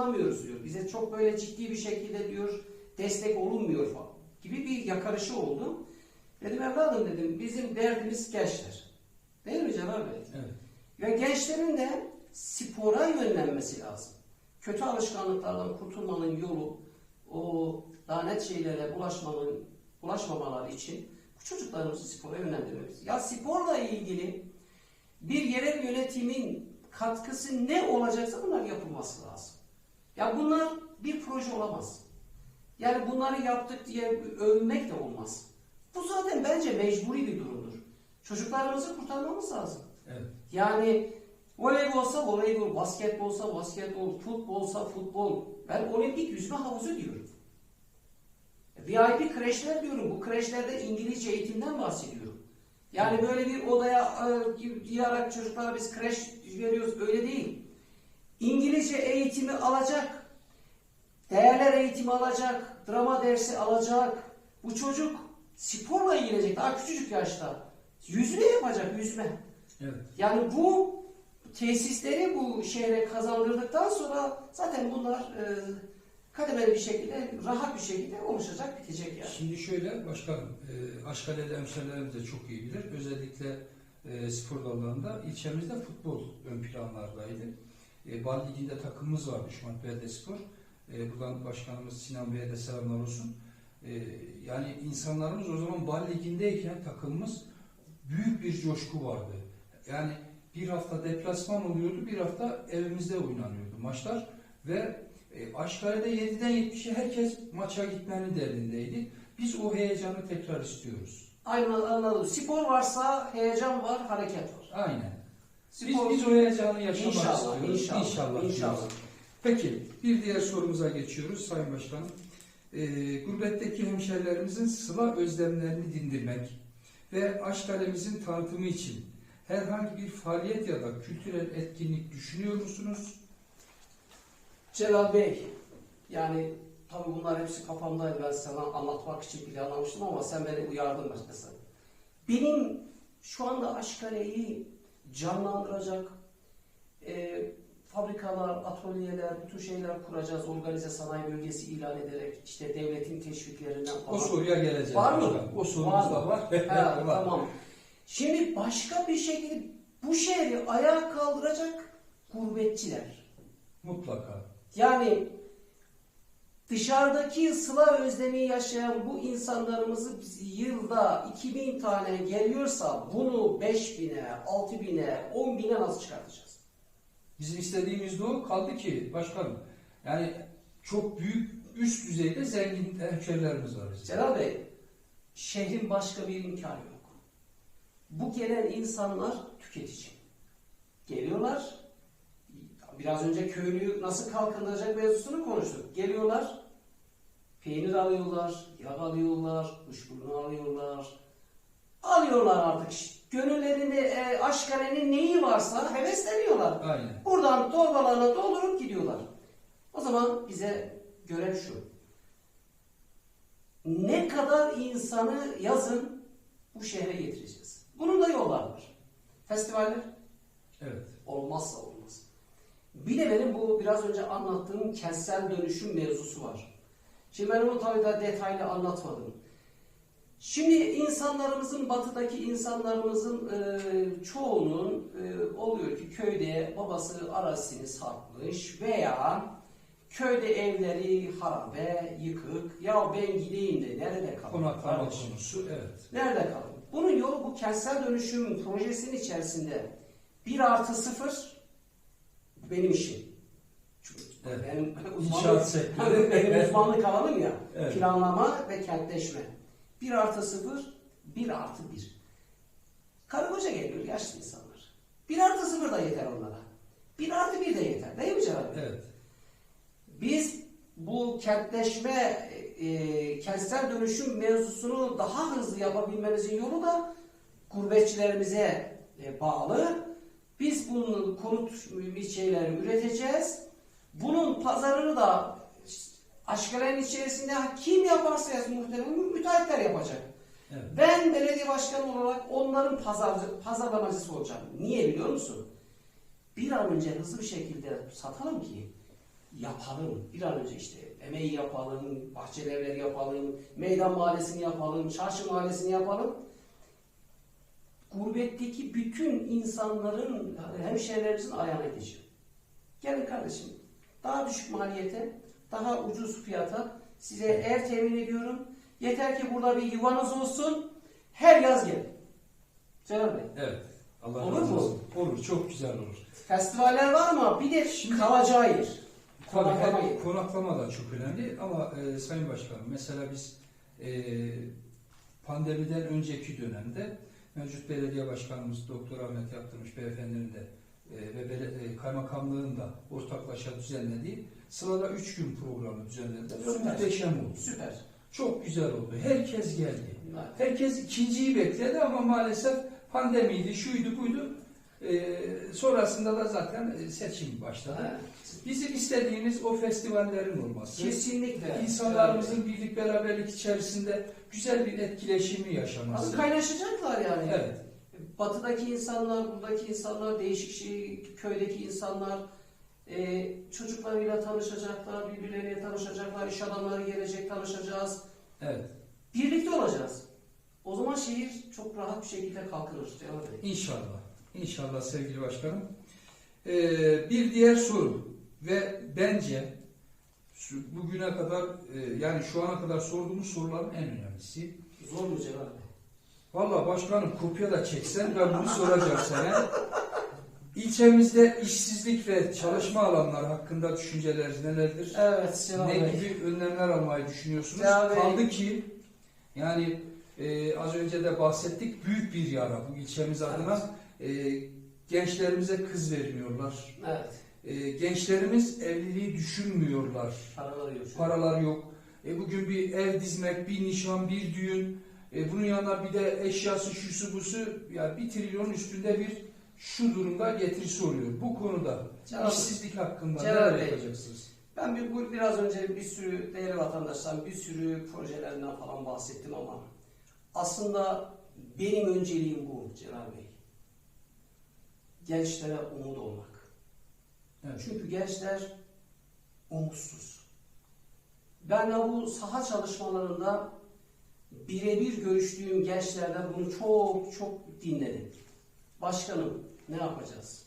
bulamıyoruz diyor. Bize çok böyle ciddi bir şekilde diyor destek olunmuyor falan gibi bir yakarışı oldu. Dedim evladım dedim bizim derdimiz gençler. Değil mi Celal Bey? Evet. Ve gençlerin de spora yönlenmesi lazım. Kötü alışkanlıklardan kurtulmanın yolu o lanet şeylere bulaşmanın bulaşmamaları için çocuklarımızı spora yönlendirmemiz. Ya sporla ilgili bir yerel yönetimin katkısı ne olacaksa bunlar yapılması lazım. Ya bunlar bir proje olamaz. Yani bunları yaptık diye övmek de olmaz. Bu zaten bence mecburi bir durumdur. Çocuklarımızı kurtarmamız lazım. Evet. Yani voleybolsa voleybol, basketbolsa basketbol, futbolsa futbol. Ben olimpik yüzme havuzu diyorum. VIP kreşler diyorum. Bu kreşlerde İngilizce eğitimden bahsediyorum. Yani böyle bir odaya e, diyerek çocuklara biz kreş veriyoruz öyle değil. İngilizce eğitimi alacak, değerler eğitimi alacak, drama dersi alacak. Bu çocuk sporla ilgilenecek daha küçücük yaşta. Yüzme yapacak, yüzme. Evet. Yani bu tesisleri bu şehre kazandırdıktan sonra zaten bunlar e, kademeli bir şekilde, rahat bir şekilde oluşacak, bitecek yani. Şimdi şöyle başkanım, e, Aşkaleli hemşerilerimiz de çok iyi bilir. Özellikle e, spor dallarında ilçemizde futbol ön planlardaydı. E, Bal Ligi'nde takımımız vardı Şumat Belediyespor. E, buradan başkanımız Sinan Bey'e de selamlar olsun. E, yani insanlarımız o zaman Bal Ligi'ndeyken takımımız büyük bir coşku vardı. Yani bir hafta deplasman oluyordu, bir hafta evimizde oynanıyordu maçlar ve e, Aşkale'de 7'den 70'e herkes maça gitmenin derdindeydi. Biz o heyecanı tekrar istiyoruz. Aynen anladım. Spor varsa heyecan var, hareket var. Aynen. Biz, Spor biz o heyecanı yaşamak İnşallah, istiyoruz. inşallah, İnşallah. inşallah. Peki bir diğer sorumuza geçiyoruz Sayın Başkanım. E, gurbetteki hemşerilerimizin sıla özlemlerini dindirmek ve Aşkale'mizin tanıtımı için herhangi bir faaliyet ya da kültürel etkinlik düşünüyor musunuz? Celal Bey, yani tabii bunlar hepsi kafamdaydı. Ben sana anlatmak için planlamıştım ama sen beni uyardın mesela. Benim şu anda Aşkale'yi canlandıracak e, fabrikalar, atölyeler, bütün şeyler kuracağız. Organize sanayi bölgesi ilan ederek işte devletin teşviklerinden O falan. soruya geleceğiz. Var mı? başkanım. O sorumuz da var. Ha, Var. tamam. Şimdi başka bir şekilde bu şehri ayağa kaldıracak gurbetçiler. Mutlaka. Yani dışarıdaki sıla özlemi yaşayan bu insanlarımızı biz yılda 2000 tane geliyorsa bunu 5000'e, 6000'e, 10.000'e nasıl çıkartacağız? Bizim istediğimiz de o. Kaldı ki başkanım. Yani çok büyük üst düzeyde zengin hemşerilerimiz var. Celal Bey, şehrin başka bir imkanı yok. Bu gelen insanlar tüketici. Geliyorlar, biraz önce köylüyü nasıl kalkındıracak mevzusunu konuştuk. Geliyorlar, peynir alıyorlar, yağ alıyorlar, kuşburnu alıyorlar. Alıyorlar artık. Gönüllerinde e, aşkarenin neyi varsa hevesleniyorlar. Aynen. Buradan torbalarına doldurup gidiyorlar. O zaman bize görev şu. Ne kadar insanı yazın bu şehre getireceğiz. Bunun da yolları var. Festivaller Evet. olmazsa olmaz. Bir de benim bu biraz önce anlattığım kentsel dönüşüm mevzusu var. Şimdi ben onu tabii daha detaylı anlatmadım. Şimdi insanlarımızın, batıdaki insanlarımızın e, çoğunun e, oluyor ki köyde babası arasını satmış veya köyde evleri harabe, yıkık. Ya ben gideyim de nerede kalayım? Konaklama konusu. Evet. Nerede kalın? Bunun yolu bu kentsel dönüşüm projesinin içerisinde 1 artı 0 benim işim. Evet. benim uzmanlık, sektörü. benim uzmanlık alanım ya. Evet. Planlama ve kentleşme. 1 artı 0, 1 artı 1. Karı koca geliyor yaşlı insanlar. 1 artı 0 da yeter onlara. 1 artı 1 de yeter. Değil mi Celal? Evet. Biz bu kentleşme, e, kentsel dönüşüm mevzusunu daha hızlı yapabilmemizin yolu da gurbetçilerimize e, bağlı. Biz bunun konut bir şeyleri üreteceğiz. Bunun pazarını da aşkalerin içerisinde kim yaparsa yapsın muhtemelen müteahhitler yapacak. Evet. Ben belediye başkanı olarak onların pazar, pazarlamacısı olacağım. Niye biliyor musun? Bir an önce hızlı bir şekilde satalım ki yapalım. Bir an önce işte emeği yapalım, bahçeli yapalım, meydan mahallesini yapalım, çarşı mahallesini yapalım. Gurbetteki bütün insanların, hemşehrilerimizin ayağına geçiyor. Gelin kardeşim, daha düşük maliyete, daha ucuz fiyata size ev temin ediyorum. Yeter ki burada bir yuvanız olsun, her yaz gelin. Celal Bey, Evet. Allah Olur razı mu? olsun. Olur. Çok güzel olur. festivaller var ama bir de Şimdi- kalacağı yer. Tabii Konaklama konaklama da çok önemli ama e, Sayın Başkanım mesela biz e, pandemiden önceki dönemde mevcut belediye başkanımız Doktor Ahmet Yaptırmış beyefendinin de ve bele- e, kaymakamlığın da ortaklaşa düzenlediği sırada 3 gün programı düzenlediler. Ve Süper. muhteşem oldu. Süper. Çok güzel oldu. Herkes geldi. Evet. Herkes ikinciyi bekledi ama maalesef pandemiydi, şuydu buydu. E, sonrasında da zaten e, seçim başladı. Evet. Bizim istediğimiz o festivallerin olması. Kesinlikle. İnsanlarımızın birlik beraberlik içerisinde güzel bir etkileşimi yaşaması. kaynaşacaklar yani. Evet. Batıdaki insanlar, buradaki insanlar, değişik şey, köydeki insanlar e, çocuklarıyla tanışacaklar, birbirleriyle tanışacaklar, iş adamları gelecek, tanışacağız. Evet. Birlikte olacağız. O zaman şehir çok rahat bir şekilde kalkınır. İnşallah. İnşallah sevgili başkanım. Ee, bir diğer soru ve bence şu- bugüne kadar e, yani şu ana kadar sorduğumuz soruların en önemlisi. Zor mu Bey? Valla başkanım kopya da çeksen ben bunu soracağım sana. İlçemizde işsizlik ve çalışma alanları hakkında düşünceleriniz nelerdir? Evet Cemal ne Bey. gibi önlemler almayı düşünüyorsunuz? Ya Bey. Kaldı ki yani e, az önce de bahsettik büyük bir yara bu ilçemiz adına. E, gençlerimize kız vermiyorlar. Evet. E, gençlerimiz evliliği düşünmüyorlar. Paraları yok. Paralar yok. E, bugün bir ev dizmek, bir nişan, bir düğün. E, bunun yanına bir de eşyası, şusu, busu. Ya bir trilyonun üstünde bir şu durumda getirisi oluyor. Bu konuda Celal- işsizlik hakkında Celal neler Bey. yapacaksınız? Ben bir, bu, biraz önce bir sürü değerli vatandaşların bir sürü projelerinden falan bahsettim ama aslında benim önceliğim bu Celal Bey. Gençlere umut olmak. Evet. Çünkü gençler umutsuz. Ben de bu saha çalışmalarında birebir görüştüğüm gençlerden bunu çok çok dinledim. Başkanım ne yapacağız?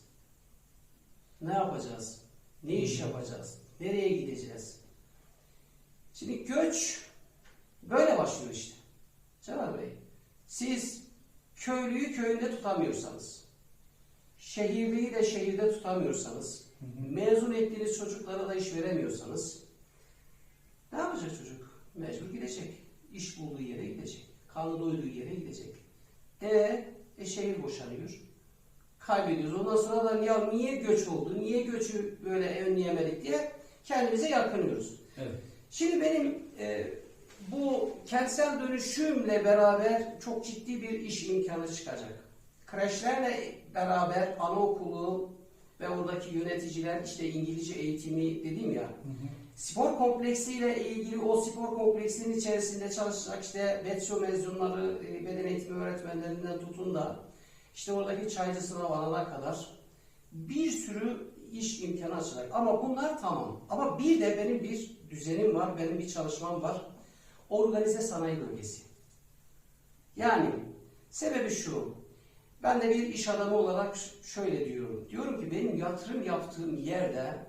Ne yapacağız? Ne iş yapacağız? Nereye gideceğiz? Şimdi göç böyle başlıyor işte. Celal Bey, siz köylüyü köyünde tutamıyorsanız, şehirliyi de şehirde tutamıyorsanız, mezun ettiğiniz çocuklara da iş veremiyorsanız ne yapacak çocuk? Mecbur gidecek. İş bulduğu yere gidecek. Karnı doyduğu yere gidecek. De e, şehir boşanıyor. Kaybediyoruz. Ondan sonra da ya niye göç oldu, niye göçü böyle önleyemedik diye kendimize yakınıyoruz. Evet. Şimdi benim e, bu kentsel dönüşümle beraber çok ciddi bir iş imkanı çıkacak. Kreşlerle beraber anaokulu ve oradaki yöneticiler işte İngilizce eğitimi dedim ya. Hı hı. Spor kompleksiyle ilgili o spor kompleksinin içerisinde çalışacak işte BETSO mezunları, e, beden eğitimi öğretmenlerinden tutun da işte oradaki çaycısına varana kadar bir sürü iş imkanı açacak. Ama bunlar tamam. Ama bir de benim bir düzenim var, benim bir çalışmam var. Organize sanayi bölgesi. Yani sebebi şu. Ben de bir iş adamı olarak şöyle diyorum. Diyorum ki benim yatırım yaptığım yerde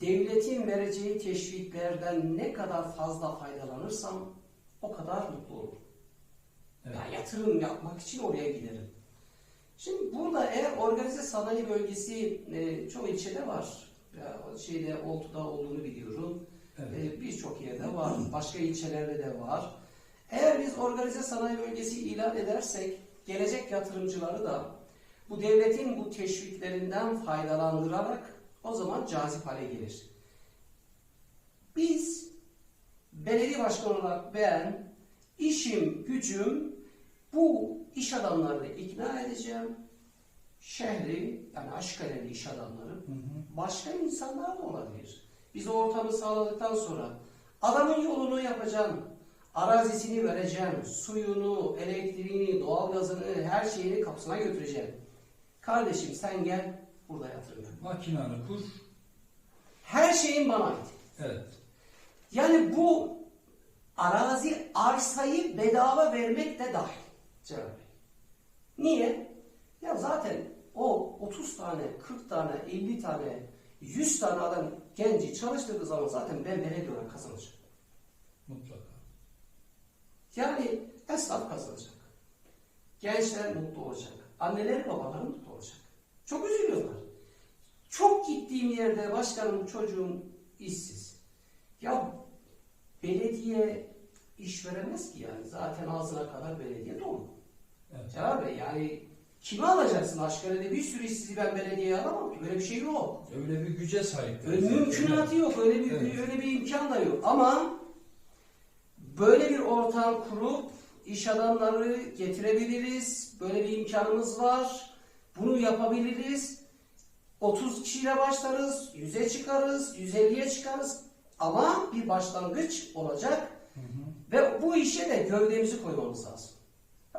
devletin vereceği teşviklerden ne kadar fazla faydalanırsam o kadar mutlu olurum. Evet. Yani yatırım yapmak için oraya giderim. Şimdi burada eğer organize sanayi bölgesi e, çoğu ilçede var. Ya, şeyde Oltu'da olduğunu biliyorum. Evet. E, Birçok yerde var. Başka ilçelerde de var. Eğer biz organize sanayi bölgesi ilan edersek gelecek yatırımcıları da bu devletin bu teşviklerinden faydalandırarak o zaman cazip hale gelir. Biz belediye başkanı olarak ben işim, gücüm bu iş adamlarını ikna edeceğim. Şehri yani Aşkaleli iş adamları Hı hı. başka insanlar da olabilir. Biz o ortamı sağladıktan sonra adamın yolunu yapacağım, arazisini vereceğim, suyunu, elektriğini, doğalgazını, her şeyini kapısına götüreceğim. Kardeşim sen gel burada yatırım yap. Makinanı kur. Her şeyin bana ait. Evet. Yani bu arazi arsayı bedava vermek de dahil Celal Bey. Niye? Ya zaten o 30 tane, 40 tane, 50 tane, 100 tane adam genci çalıştırdığı zaman zaten ben belediye olarak kazanacağım. Mutlaka. Yani esnaf kazanacak. Gençler mutlu olacak. Anneleri babaları mutlu olacak. Çok üzülüyorlar. Çok gittiğim yerde başkanım çocuğum işsiz. Ya belediye iş veremez ki yani. Zaten ağzına kadar belediye dolu. Evet. Celal Bey yani kimi alacaksın Aşkale'de bir sürü işsizi ben belediyeye alamam ki. Böyle bir şey yok. Öyle bir güce sahip. Öyle mümkünatı yok. Öyle bir Evet. öyle bir imkan da yok. Ama böyle bir ortam kurup iş adamları getirebiliriz. Böyle bir imkanımız var. Bunu yapabiliriz. 30 kişiyle başlarız, 100'e çıkarız, 150'ye çıkarız. Ama bir başlangıç olacak Hı hı. ve bu işe de gövdemizi koymamız lazım.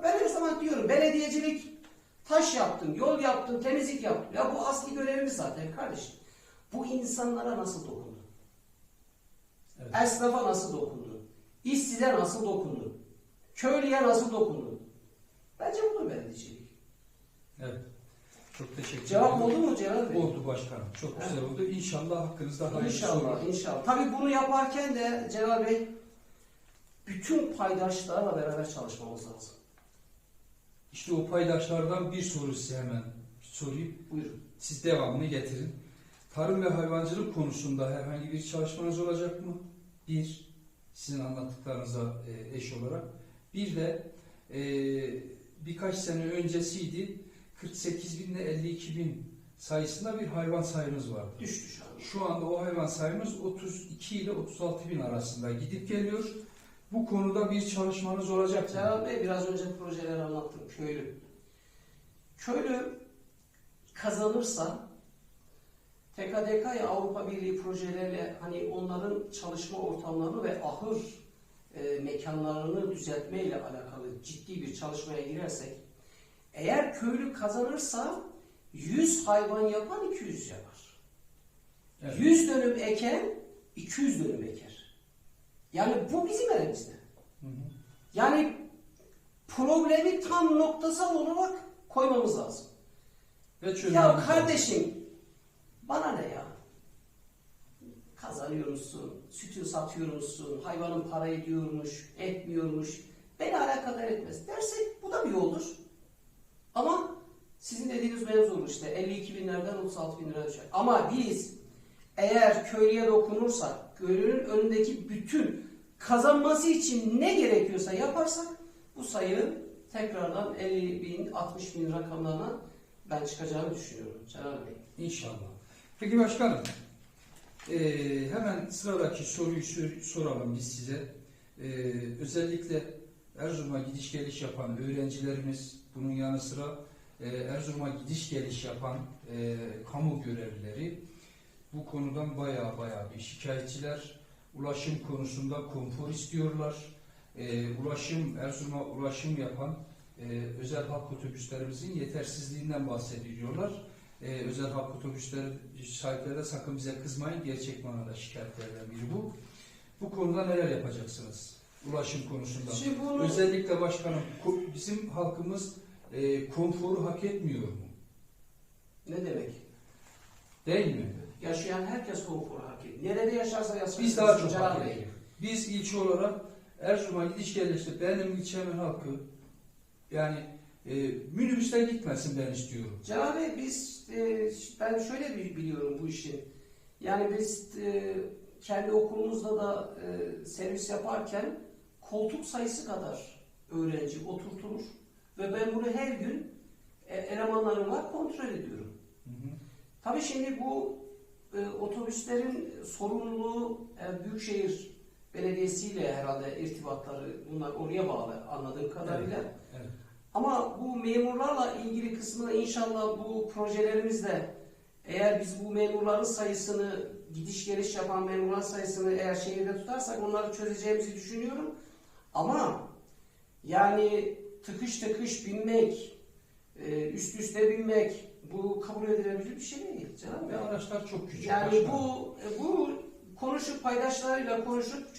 Ben her zaman diyorum belediyecilik taş yaptım, yol yaptım, temizlik yaptım. Ya bu asli görevimiz zaten kardeşim. Bu insanlara nasıl dokundu? Evet. Esnafa nasıl dokundu? İşsize nasıl dokundu? Köylüye nasıl dokundu? Bence budur belediyecilik. Evet. Çok teşekkür Cevap ederim. oldu mu Celal Bey? Oldu başkanım. Çok güzel oldu. İnşallah hakkınızda hayırlısı İnşallah, olur. inşallah. Tabii bunu yaparken de Celal Bey bütün paydaşlarla beraber çalışmamız lazım. İşte o paydaşlardan bir soru size hemen sorayım. Buyurun. Siz devamını getirin. Tarım ve hayvancılık konusunda herhangi bir çalışmanız olacak mı? Bir, sizin anlattıklarınıza e, eş olarak. Bir de e, birkaç sene öncesiydi 48 bin ile 52 bin sayısında bir hayvan sayımız vardı. Düştü şu an. Şu anda o hayvan sayımız 32 ile 36 bin arasında gidip geliyor. Bu konuda bir çalışmanız olacak? Celal Bey biraz önce projeleri anlattım. Köylü. Köylü kazanırsa TKDK Avrupa Birliği projeleriyle hani onların çalışma ortamlarını ve ahır e, mekanlarını düzeltmeyle alakalı ciddi bir çalışmaya girersek eğer köylü kazanırsa 100 hayvan yapan 200 yapar. Evet. 100 dönüm eken 200 dönüm eker. Yani bu bizim elimizde. Hı hı. Yani problemi tam noktasal olarak koymamız lazım. Ve Ya kardeşim bana ne ya? Kazanıyor musun? Sütü satıyor musun? Hayvanın para ediyormuş, etmiyormuş. Beni alakadar etmez. Dersek bu da bir yoldur. Ama sizin dediğiniz mevzu olur işte 52 binlerden 36 bin lira düşer. Ama biz eğer köylüye dokunursak, köylünün önündeki bütün kazanması için ne gerekiyorsa yaparsak bu sayı tekrardan 50 bin, 60 bin rakamlarına ben çıkacağını düşünüyorum Celal Bey. İnşallah. Peki başkanım, eee, hemen sıradaki soruyu sor- soralım biz size. Eee, özellikle Erzurum'a gidiş geliş yapan öğrencilerimiz, bunun yanı sıra eee, Erzurum'a gidiş geliş yapan eee, kamu görevlileri bu konudan baya baya bir şikayetçiler. Ulaşım konusunda konfor istiyorlar. Eee, ulaşım, Erzurum'a ulaşım yapan eee, özel halk otobüslerimizin yetersizliğinden bahsediyorlar. Ee, özel halk otobüsleri sahipleri de sakın bize kızmayın. Gerçek manada şikayetlerden biri bu. Bu konuda neler yapacaksınız? Ulaşım konusunda. Şimdi bunu Özellikle başkanım bizim halkımız e, konforu hak etmiyor mu? ne demek? Değil mi? Yaşayan herkes konfor hak ediyor. Nerede yaşarsa yaşasın. Biz daha çok hak ediyoruz. Biz ilçe olarak Erzurum'a gidiş gelişte benim ilçemin halkı yani e, gitmesin ben istiyorum. Celal Bey biz e, ben şöyle bir biliyorum bu işi. Yani biz e, kendi okulumuzda da e, servis yaparken koltuk sayısı kadar öğrenci oturtulur ve ben bunu her gün e, elemanlarımla kontrol ediyorum. Hı hı. Tabii şimdi bu e, otobüslerin sorumluluğu e, Büyükşehir Belediyesi ile herhalde irtibatları bunlar oraya bağlı anladığım kadarıyla. Evet. Ama bu memurlarla ilgili kısmını inşallah bu projelerimizde eğer biz bu memurların sayısını gidiş geliş yapan memurlar sayısını eğer şehirde tutarsak onları çözeceğimizi düşünüyorum. Ama yani tıkış tıkış binmek, e, üst üste binmek, Bu kabul edilebilir bir şey değil canım. Ve araçlar çok küçük. Yani başkanım. bu bu konuşup paydaşlarıyla konuşup